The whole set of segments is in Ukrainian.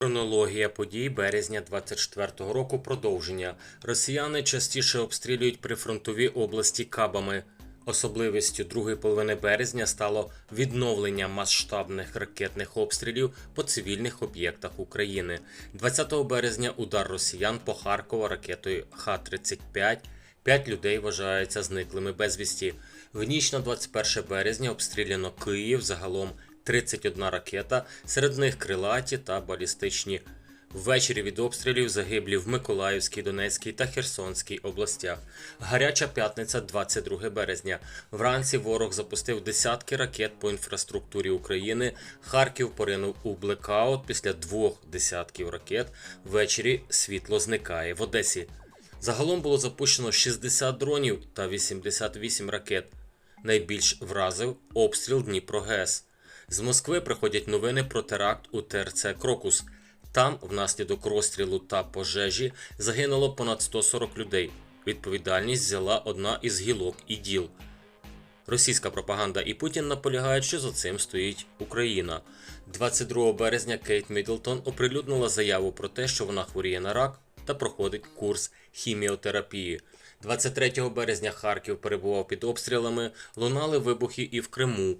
Хронологія подій березня 24-го року продовження. Росіяни частіше обстрілюють прифронтові області кабами. Особливістю другої половини березня стало відновлення масштабних ракетних обстрілів по цивільних об'єктах України. 20 березня удар росіян по Харкову ракетою Х-35. П'ять людей вважаються зниклими безвісті. В ніч на 21 березня обстріляно Київ загалом 31 ракета, серед них крилаті та балістичні. Ввечері від обстрілів загиблі в Миколаївській, Донецькій та Херсонській областях. Гаряча п'ятниця, 22 березня. Вранці ворог запустив десятки ракет по інфраструктурі України. Харків поринув у блекаут після двох десятків ракет. Ввечері світло зникає в Одесі. Загалом було запущено 60 дронів та 88 ракет. Найбільш вразив обстріл Дніпро ГЕС. З Москви приходять новини про теракт у ТРЦ Крокус. Там, внаслідок розстрілу та пожежі, загинуло понад 140 людей. Відповідальність взяла одна із гілок і діл. Російська пропаганда і Путін наполягають, що за цим стоїть Україна. 22 березня Кейт Міддлтон оприлюднила заяву про те, що вона хворіє на рак та проходить курс хіміотерапії. 23 березня Харків перебував під обстрілами, лунали вибухи і в Криму.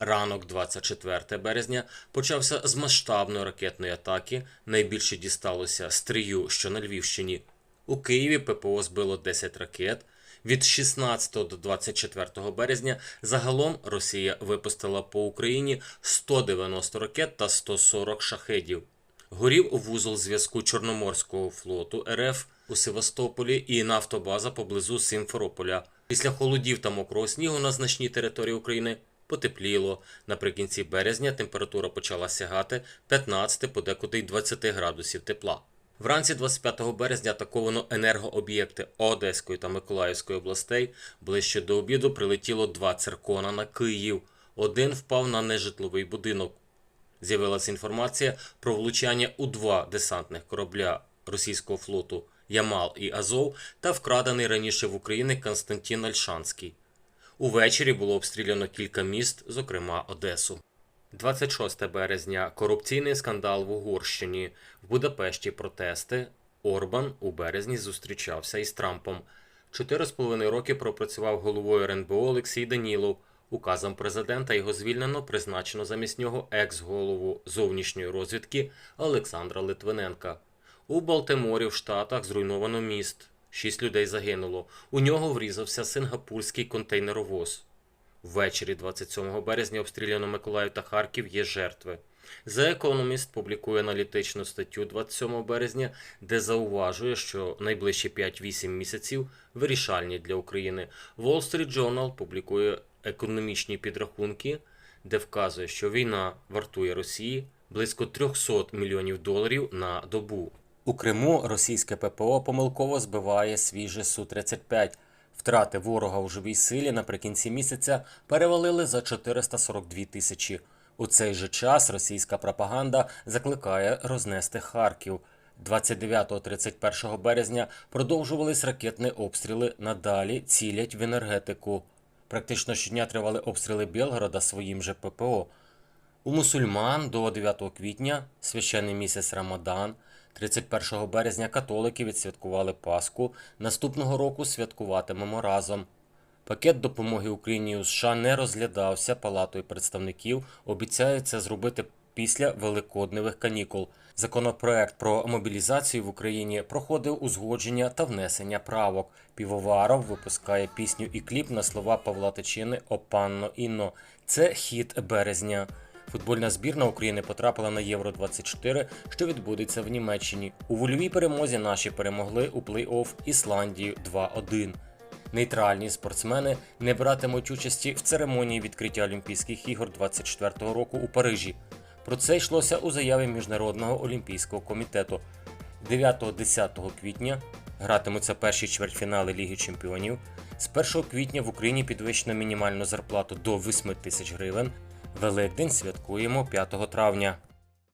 Ранок 24 березня почався з масштабної ракетної атаки. Найбільше дісталося Стрию, що на Львівщині. У Києві ППО збило 10 ракет. Від 16 до 24 березня загалом Росія випустила по Україні 190 ракет та 140 шахедів. Горів вузол зв'язку Чорноморського флоту РФ у Севастополі і нафтобаза поблизу Симферополя. Після холодів та мокрого снігу на значній території України потепліло. Наприкінці березня температура почала сягати 15 подекуди й 20 градусів тепла. Вранці 25 березня атаковано енергооб'єкти Одеської та Миколаївської областей. Ближче до обіду прилетіло два циркона на Київ. Один впав на нежитловий будинок. З'явилася інформація про влучання у два десантних корабля російського флоту Ямал і Азов та вкрадений раніше в Україні Константин Альшанський. Увечері було обстріляно кілька міст, зокрема Одесу. 26 березня корупційний скандал в Угорщині. В Будапешті протести. Орбан у березні зустрічався із Трампом. Чотири з половиною роки пропрацював головою РНБО Олексій Данілов. Указом президента його звільнено призначено замість нього екс-голову зовнішньої розвідки Олександра Литвиненка. У Балтиморі в Штатах зруйновано міст. Шість людей загинуло. У нього врізався сингапурський контейнеровоз. Ввечері 27 березня обстріляно Миколаїв та Харків є жертви. The Economist публікує аналітичну статтю 27 березня, де зауважує, що найближчі 5-8 місяців вирішальні для України. Wall Street Journal публікує економічні підрахунки, де вказує, що війна вартує Росії близько 300 мільйонів доларів на добу. У Криму російське ППО помилково збиває свіже Су-35. Втрати ворога у живій силі наприкінці місяця перевалили за 442 тисячі. У цей же час російська пропаганда закликає рознести Харків. 29-31 березня продовжувались ракетні обстріли. Надалі цілять в енергетику. Практично щодня тривали обстріли Білгорода своїм же ППО. У мусульман до 9 квітня священний місяць Рамадан. 31 березня католики відсвяткували Пасху. Наступного року святкуватимемо разом. Пакет допомоги Україні у США не розглядався Палатою представників. Обіцяють це зробити після великодневих канікул. Законопроект про мобілізацію в Україні проходив узгодження та внесення правок. Півоваров випускає пісню і кліп на слова Павла Тичини «Опанно Інно. Це хіт березня. Футбольна збірна України потрапила на Євро 24, що відбудеться в Німеччині. У вольовій перемозі наші перемогли у плей-офф Ісландію 2-1. Нейтральні спортсмени не братимуть участі в церемонії відкриття Олімпійських ігор 24-го року у Парижі. Про це йшлося у заяві Міжнародного олімпійського комітету. 9-10 квітня гратимуться перші чвертьфінали Ліги Чемпіонів. З 1 квітня в Україні підвищено мінімальну зарплату до 8 тисяч гривень. Великдень святкуємо 5 травня.